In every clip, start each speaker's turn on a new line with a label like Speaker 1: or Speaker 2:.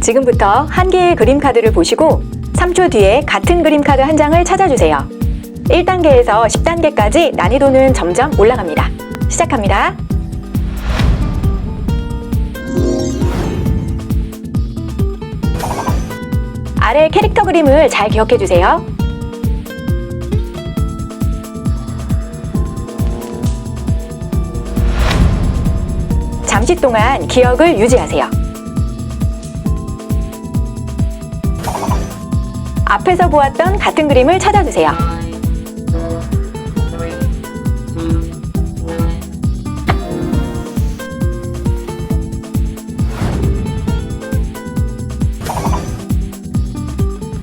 Speaker 1: 지금부터 한 개의 그림 카드를 보시고 3초 뒤에 같은 그림 카드 한 장을 찾아주세요. 1단계에서 10단계까지 난이도는 점점 올라갑니다. 시작합니다. 아래 캐릭터 그림을 잘 기억해 주세요. 잠시 동안 기억을 유지하세요. 앞에서 보았던 같은 그림을 찾아주세요.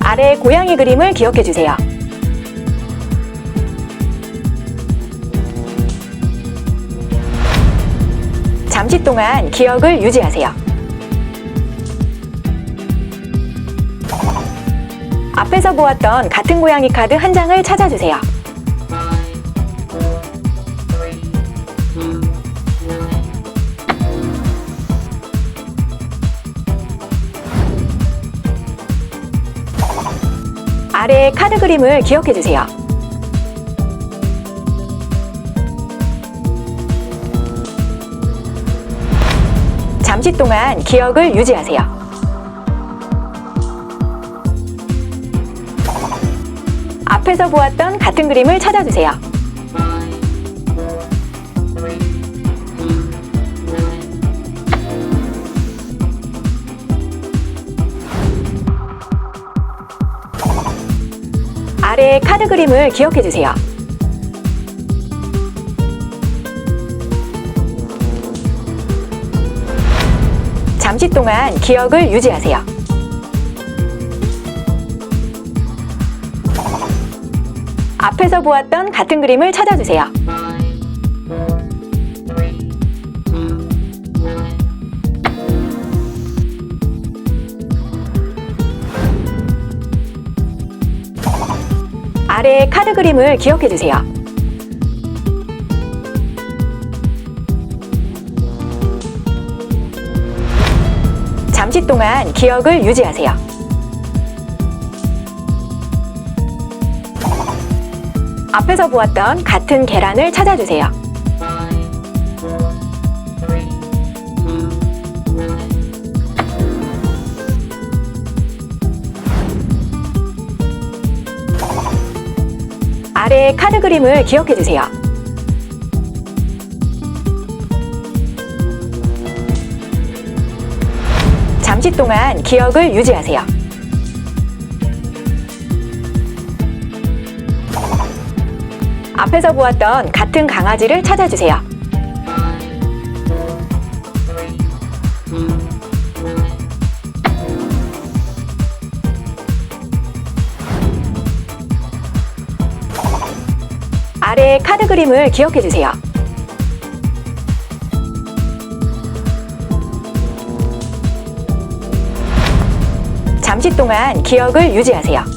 Speaker 1: 아래 고양이 그림을 기억해 주세요. 잠시 동안 기억을 유지하세요. 앞에서 보았던 같은 고양이 카드 한 장을 찾아주세요. 아래 카드 그림을 기억해 주세요. 잠시 동안 기억을 유지하세요. 앞에서 보았던 같은 그림을 찾아주세요. 아래 카드 그림을 기억해 주세요. 잠시 동안 기억을 유지하세요. 앞에서 보았던 같은 그림을 찾아주세요. 아래 카드 그림을 기억해 주세요. 잠시 동안 기억을 유지하세요. 앞에서 보았던 같은 계란을 찾아주세요. 아래 카드 그림을 기억해 주세요. 잠시 동안 기억을 유지하세요. 앞에서 보았던 같은 강아지를 찾아주세요. 아래 카드 그림을 기억해 주세요. 잠시 동안 기억을 유지하세요.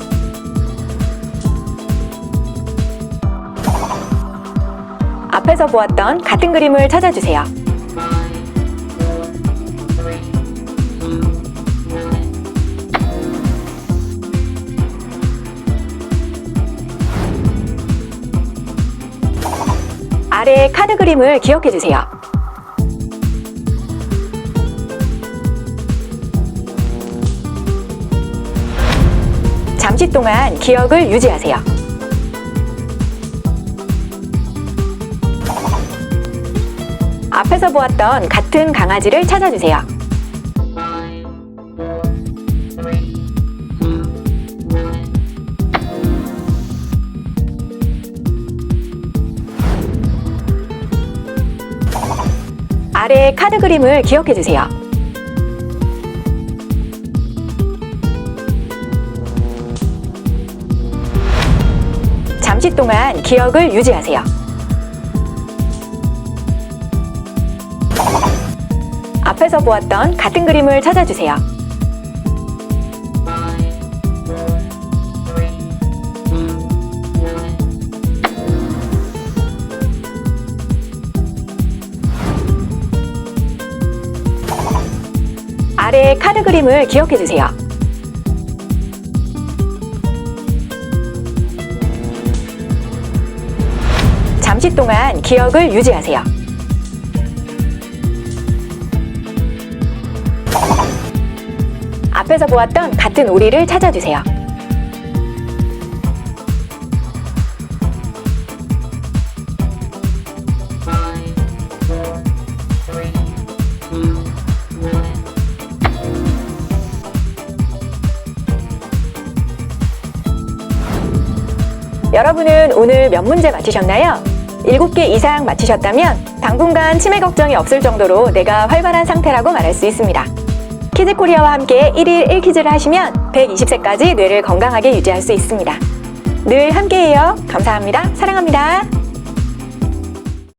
Speaker 1: 앞에서 보았던 같은 그림을 찾아주세요. 아래 카드 그림을 기억해 주세요. 잠시 동안 기억을 유지하세요. 앞에서 보았던 같은 강아지를 찾아주세요. 아래 카드 그림을 기억해 주세요. 잠시 동안 기억을 유지하세요. 앞에서 보았던 같은 그림을 찾아주세요. 아래 카드 그림을 기억해 주세요. 잠시 동안 기억을 유지하세요. 앞에서 보았던 같은 오리를 찾아주세요. 여러분은 오늘 몇 문제 맞히셨나요? 7개 이상 맞히셨다면 당분간 치매 걱정이 없을 정도로 내가 활발한 상태라고 말할 수 있습니다. 키즈코리아와 함께 1일 1퀴즈를 하시면 120세까지 뇌를 건강하게 유지할 수 있습니다. 늘 함께해요. 감사합니다. 사랑합니다.